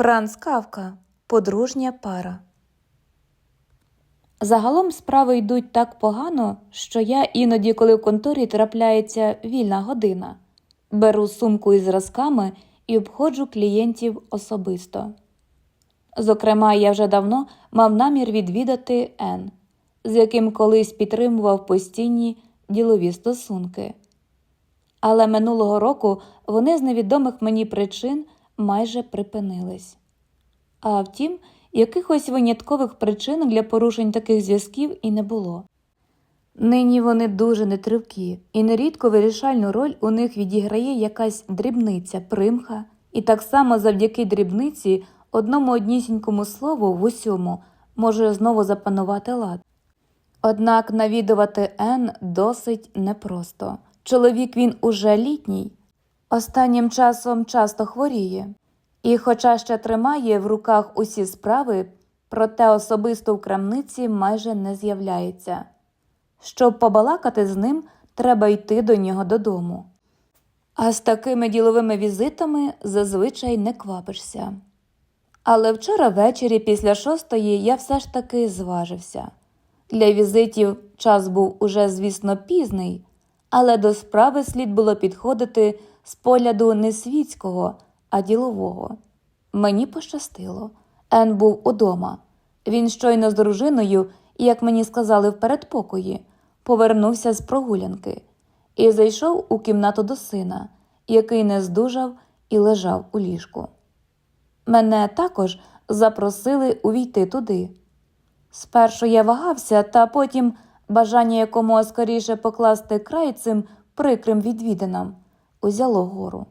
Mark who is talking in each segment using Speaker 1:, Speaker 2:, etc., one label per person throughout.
Speaker 1: Франц Кавка Подружня пара. Загалом справи йдуть так погано, що я іноді, коли в конторі трапляється вільна година, беру сумку із зразками і обходжу клієнтів особисто. Зокрема, я вже давно мав намір відвідати Н, з яким колись підтримував постійні ділові стосунки. Але минулого року вони з невідомих мені причин майже припинились. А втім, якихось виняткових причин для порушень таких зв'язків і не було. Нині вони дуже нетривкі, і нерідко вирішальну роль у них відіграє якась дрібниця, примха, і так само завдяки дрібниці одному однісінькому слову в усьому може знову запанувати лад. Однак навідувати Н досить непросто. Чоловік він уже літній, останнім часом часто хворіє, і, хоча ще тримає в руках усі справи, проте особисто в крамниці майже не з'являється. Щоб побалакати з ним, треба йти до нього додому. А з такими діловими візитами зазвичай не квапишся. Але вчора ввечері після шостої я все ж таки зважився. Для візитів час був уже, звісно, пізний, але до справи слід було підходити з погляду не світського, а ділового. Мені пощастило. Ен був удома. Він щойно з дружиною, як мені сказали в передпокої, повернувся з прогулянки і зайшов у кімнату до сина, який не здужав і лежав у ліжку. Мене також запросили увійти туди. Спершу я вагався, та потім бажання якомога скоріше покласти край цим прикрим відвідинам узяло гору.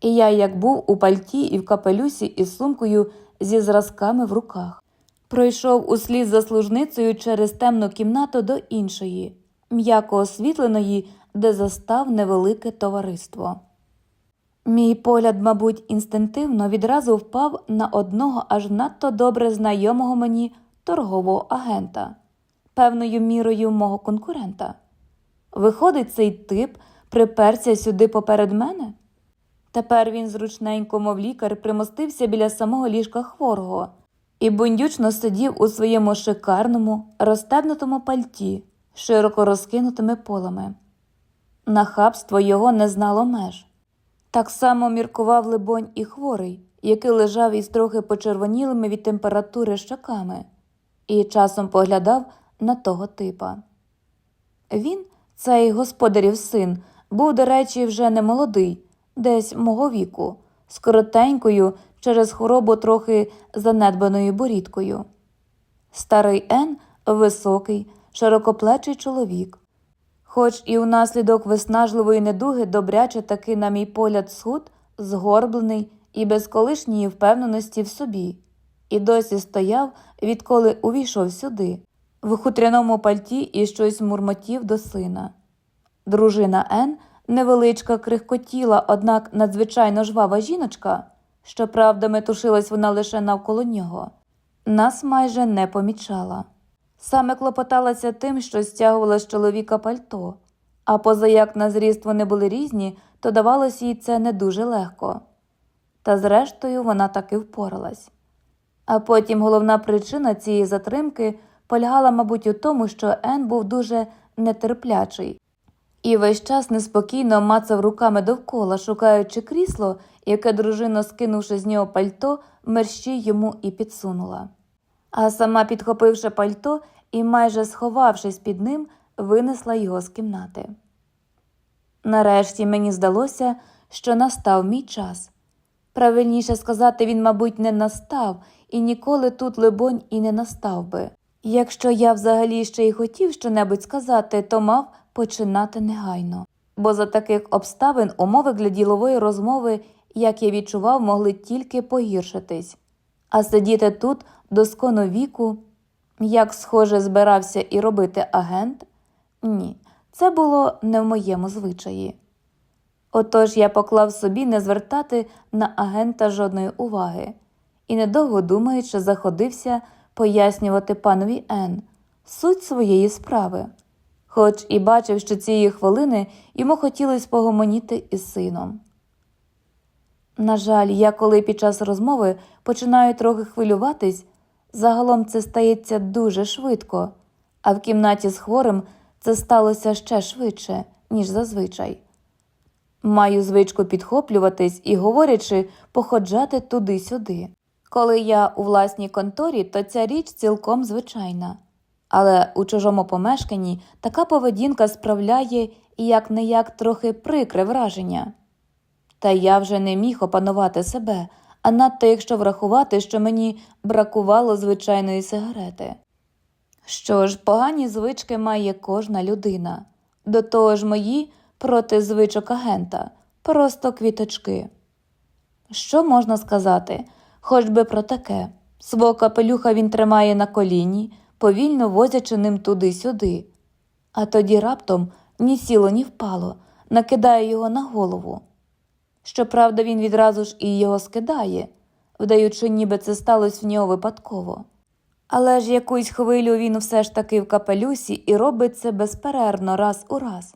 Speaker 1: І я, як був у пальті і в капелюсі із сумкою зі зразками в руках, пройшов услід за служницею через темну кімнату до іншої, м'яко освітленої, де застав невелике товариство. Мій погляд, мабуть, інстинктивно відразу впав на одного аж надто добре знайомого мені торгового агента, певною мірою мого конкурента. Виходить, цей тип приперся сюди поперед мене? Тепер він зручненько, мов лікар, примостився біля самого ліжка хворого і бундючно сидів у своєму шикарному, розстебнутому пальті широко розкинутими полами. Нахабство його не знало меж. Так само міркував, либонь, і хворий, який лежав із трохи почервонілими від температури щоками, і часом поглядав на того типа. Він, цей господарів син, був, до речі, вже не молодий, десь мого віку, з коротенькою через хворобу трохи занедбаною борідкою. Старий Ен високий, широкоплечий чоловік. Хоч і унаслідок виснажливої недуги добряче таки, на мій погляд, схуд, згорблений і без колишньої впевненості в собі, і досі стояв, відколи увійшов сюди, в хутряному пальті і щось мурмотів до сина. Дружина Ен, невеличка крихкотіла, однак надзвичайно жвава жіночка, щоправда, метушилась вона лише навколо нього, нас майже не помічала. Саме клопоталася тим, що стягувала з чоловіка пальто, а поза як на зріст вони були різні, то давалось їй це не дуже легко. Та зрештою вона таки впоралась. А потім головна причина цієї затримки полягала, мабуть, у тому, що Ен був дуже нетерплячий і весь час неспокійно мацав руками довкола, шукаючи крісло, яке дружина, скинувши з нього пальто, мерщій йому і підсунула. А сама, підхопивши пальто і майже сховавшись під ним, винесла його з кімнати. Нарешті мені здалося, що настав мій час. Правильніше сказати, він, мабуть, не настав і ніколи тут, либонь, і не настав би. Якщо я взагалі ще й хотів щонебудь сказати, то мав починати негайно, бо за таких обставин умови для ділової розмови, як я відчував, могли тільки погіршитись. А сидіти тут доскону віку, як схоже збирався і робити агент, ні, це було не в моєму звичаї. Отож я поклав собі не звертати на агента жодної уваги і, недовго думаючи, заходився пояснювати панові Н суть своєї справи, хоч і бачив, що цієї хвилини йому хотілося погомоніти із сином. На жаль, я коли під час розмови починаю трохи хвилюватись, загалом це стається дуже швидко, а в кімнаті з хворим це сталося ще швидше, ніж зазвичай. Маю звичку підхоплюватись і, говорячи, походжати туди-сюди. Коли я у власній конторі, то ця річ цілком звичайна. Але у чужому помешканні така поведінка справляє і як не як трохи прикре враження. Та я вже не міг опанувати себе, а надто якщо врахувати, що мені бракувало звичайної сигарети. Що ж, погані звички має кожна людина. До того ж, мої проти звичок агента, просто квіточки. Що можна сказати, хоч би про таке? Свого капелюха він тримає на коліні, повільно возячи ним туди-сюди, а тоді раптом ні сіло, ні впало, накидає його на голову. Щоправда, він відразу ж і його скидає, вдаючи, ніби це сталося в нього випадково. Але ж якусь хвилю він все ж таки в капелюсі і робить це безперервно раз у раз.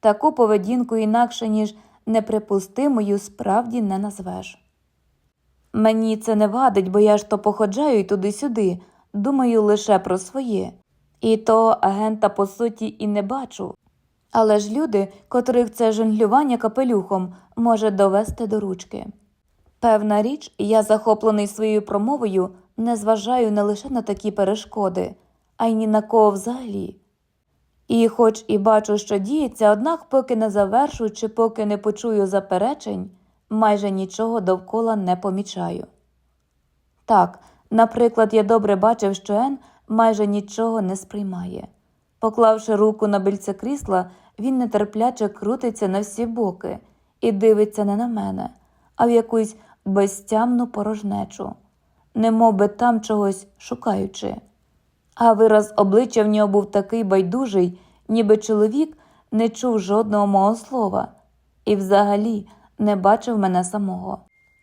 Speaker 1: Таку поведінку інакше, ніж неприпустимою, справді не назвеш. Мені це не вадить, бо я ж то походжаю й туди-сюди, думаю лише про своє. І того агента по суті і не бачу. Але ж люди, котрих це жонглювання капелюхом може довести до ручки. Певна річ, я захоплений своєю промовою, не зважаю не лише на такі перешкоди, а й ні на кого взагалі. І хоч і бачу, що діється, однак, поки не завершу чи поки не почую заперечень, майже нічого довкола не помічаю. Так, наприклад, я добре бачив, що Ен майже нічого не сприймає. Поклавши руку на більце крісла, він нетерпляче крутиться на всі боки і дивиться не на мене, а в якусь безтямну порожнечу, немов би там чогось шукаючи. А вираз обличчя в нього був такий байдужий, ніби чоловік не чув жодного мого слова і взагалі не бачив мене самого.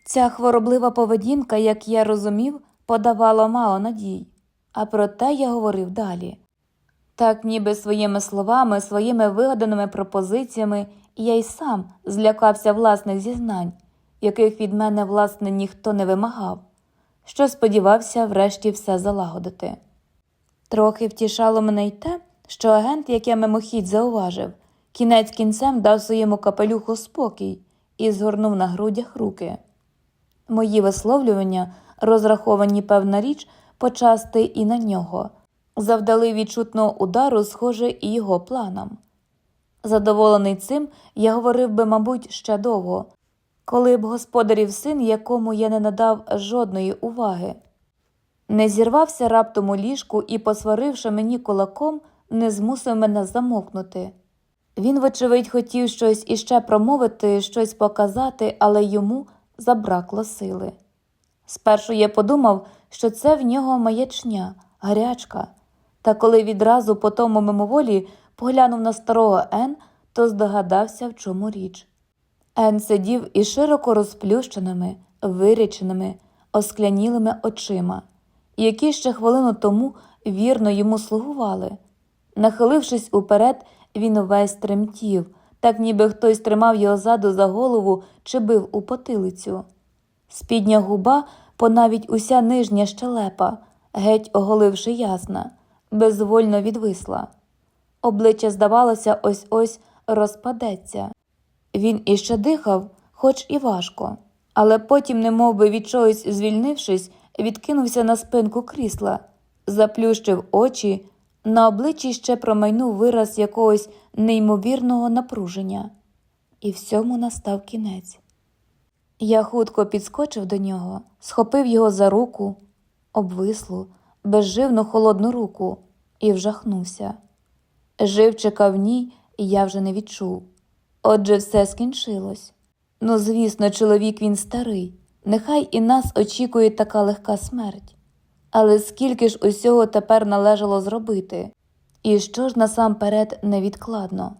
Speaker 1: Ця хвороблива поведінка, як я розумів, подавала мало надій, а проте я говорив далі. Так, ніби своїми словами, своїми вигаданими пропозиціями я й сам злякався власних зізнань, яких від мене, власне, ніхто не вимагав, що сподівався врешті все залагодити. Трохи втішало мене й те, що агент, як я мимохідь зауважив, кінець кінцем дав своєму капелюху спокій і згорнув на грудях руки. Мої висловлювання, розраховані певна річ, почасти і на нього, завдали відчутного удару, схоже, і його планам. Задоволений цим, я говорив би, мабуть, ще довго, коли б господарів син, якому я не надав жодної уваги, не зірвався раптом у ліжку і, посваривши мені кулаком, не змусив мене замовкнути. Він, вочевидь, хотів щось іще промовити, щось показати, але йому забракло сили. Спершу я подумав, що це в нього маячня, гарячка, та коли відразу по тому мимоволі поглянув на старого Ен, то здогадався, в чому річ. Ен сидів із широко розплющеними, виріченими, осклянілими очима, які ще хвилину тому вірно йому слугували. Нахилившись уперед, він увесь тремтів, так ніби хтось тримав його ззаду за голову чи бив у потилицю. Спідня губа, понавіть уся нижня щелепа, геть оголивши ясна, безвольно відвисла. Обличчя, здавалося, ось ось розпадеться. Він іще дихав, хоч і важко, але потім, немов би від чогось звільнившись, відкинувся на спинку крісла, заплющив очі, на обличчі ще промайнув вираз якогось неймовірного напруження, і всьому настав кінець. Я хутко підскочив до нього, схопив його за руку, обвислу, безживну холодну руку, і вжахнувся. Живчика в ній я вже не відчув. Отже, все скінчилось. Ну, звісно, чоловік він старий, нехай і нас очікує така легка смерть. Але скільки ж усього тепер належало зробити, і що ж насамперед невідкладно?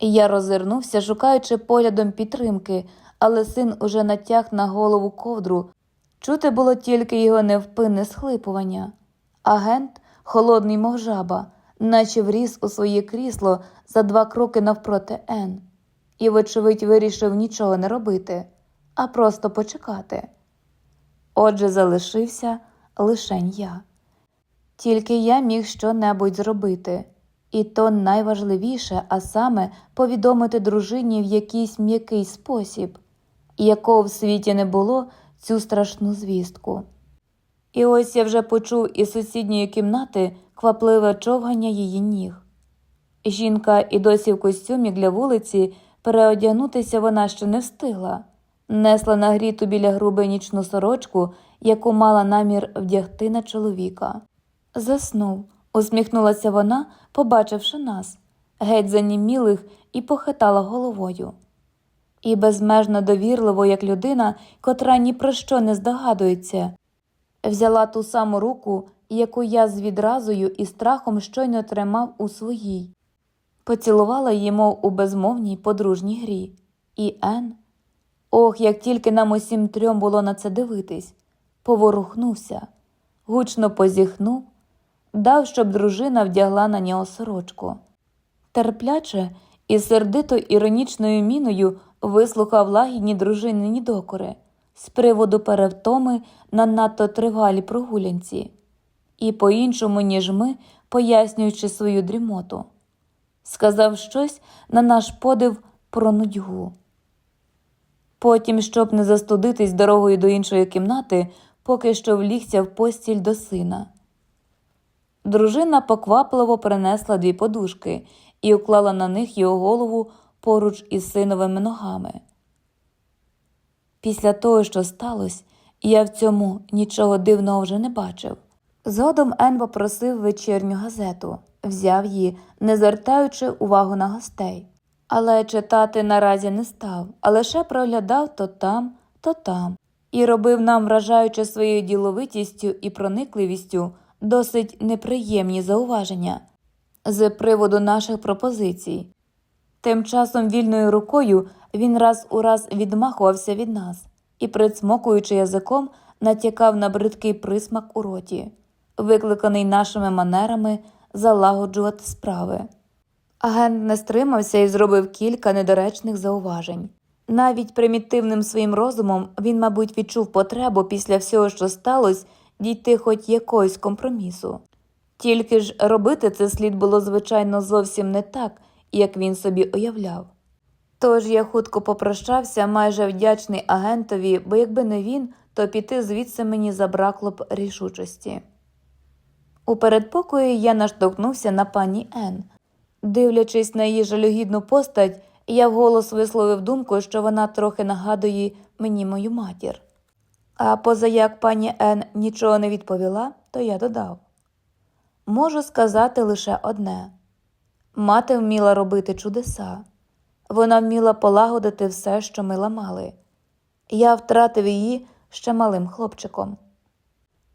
Speaker 1: Я роззирнувся, шукаючи поглядом підтримки, але син уже натяг на голову ковдру. Чути було тільки його невпинне схлипування. Агент, холодний мов жаба, наче вріс у своє крісло за два кроки навпроти Ен, і, вочевидь, вирішив нічого не робити, а просто почекати. Отже, залишився лишень я. Тільки я міг щонебудь зробити, і то найважливіше, а саме повідомити дружині в якийсь м'який спосіб, якого в світі не було цю страшну звістку. І ось я вже почув із сусідньої кімнати квапливе човгання її ніг. Жінка і досі в костюмі для вулиці переодягнутися вона ще не встигла, несла нагріту біля груби нічну сорочку, яку мала намір вдягти на чоловіка. Заснув, усміхнулася вона, побачивши нас, геть занімілих і похитала головою. І безмежно довірливо, як людина, котра ні про що не здогадується, взяла ту саму руку, яку я з відразою і страхом щойно тримав у своїй, поцілувала її, мов у безмовній подружній грі. І Ен, ох, як тільки нам усім трьом було на це дивитись, поворухнувся, гучно позіхнув, дав, щоб дружина вдягла на нього сорочку. Терпляче і сердито іронічною міною вислухав лагідні дружинині докори з приводу перевтоми на надто тривалій прогулянці, і по-іншому, ніж ми, пояснюючи свою дрімоту, сказав щось на наш подив про нудьгу. Потім, щоб не застудитись дорогою до іншої кімнати, поки що влігся в постіль до сина. Дружина поквапливо принесла дві подушки і уклала на них його голову поруч із синовими ногами. Після того, що сталося, я в цьому нічого дивного вже не бачив. Згодом Ен попросив вечірню газету, взяв її, не звертаючи увагу на гостей. Але читати наразі не став, а лише проглядав то там, то там, і робив нам, вражаючи своєю діловитістю і проникливістю, досить неприємні зауваження з приводу наших пропозицій. Тим часом вільною рукою він раз у раз відмахувався від нас і, прицмокуючи язиком, натякав на бридкий присмак у роті, викликаний нашими манерами залагоджувати справи. Агент не стримався і зробив кілька недоречних зауважень. Навіть примітивним своїм розумом він, мабуть, відчув потребу після всього, що сталося, дійти хоч якогось компромісу. Тільки ж робити це слід було, звичайно, зовсім не так, як він собі уявляв. Тож я хутко попрощався, майже вдячний агентові, бо якби не він, то піти звідси мені забракло б рішучості. У передпокої я наштовхнувся на пані Ен. Дивлячись на її жалюгідну постать, я вголос висловив думку, що вона трохи нагадує мені мою матір. А поза як пані Ен нічого не відповіла, то я додав можу сказати лише одне мати вміла робити чудеса, вона вміла полагодити все, що ми ламали. Я втратив її ще малим хлопчиком.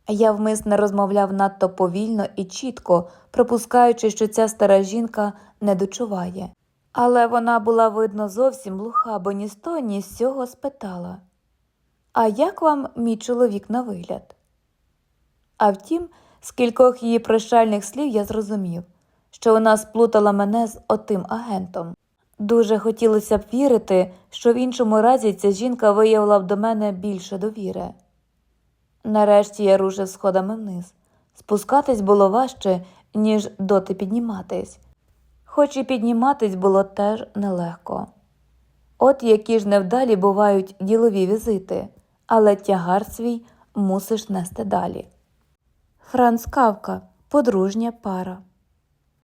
Speaker 1: Я вмисне розмовляв надто повільно і чітко, припускаючи, що ця стара жінка не дочуває. Але вона була, видно, зовсім глуха, бо ні з того, ні з сього спитала А як вам мій чоловік на вигляд? А втім, з кількох її прощальних слів я зрозумів, що вона сплутала мене з отим агентом. Дуже хотілося б вірити, що в іншому разі ця жінка виявила б до мене більше довіри. Нарешті я рушив сходами вниз. Спускатись було важче, ніж доти підніматись, хоч і підніматись було теж нелегко. От які ж невдалі бувають ділові візити, але тягар свій мусиш нести далі. Франц Кавка подружня пара.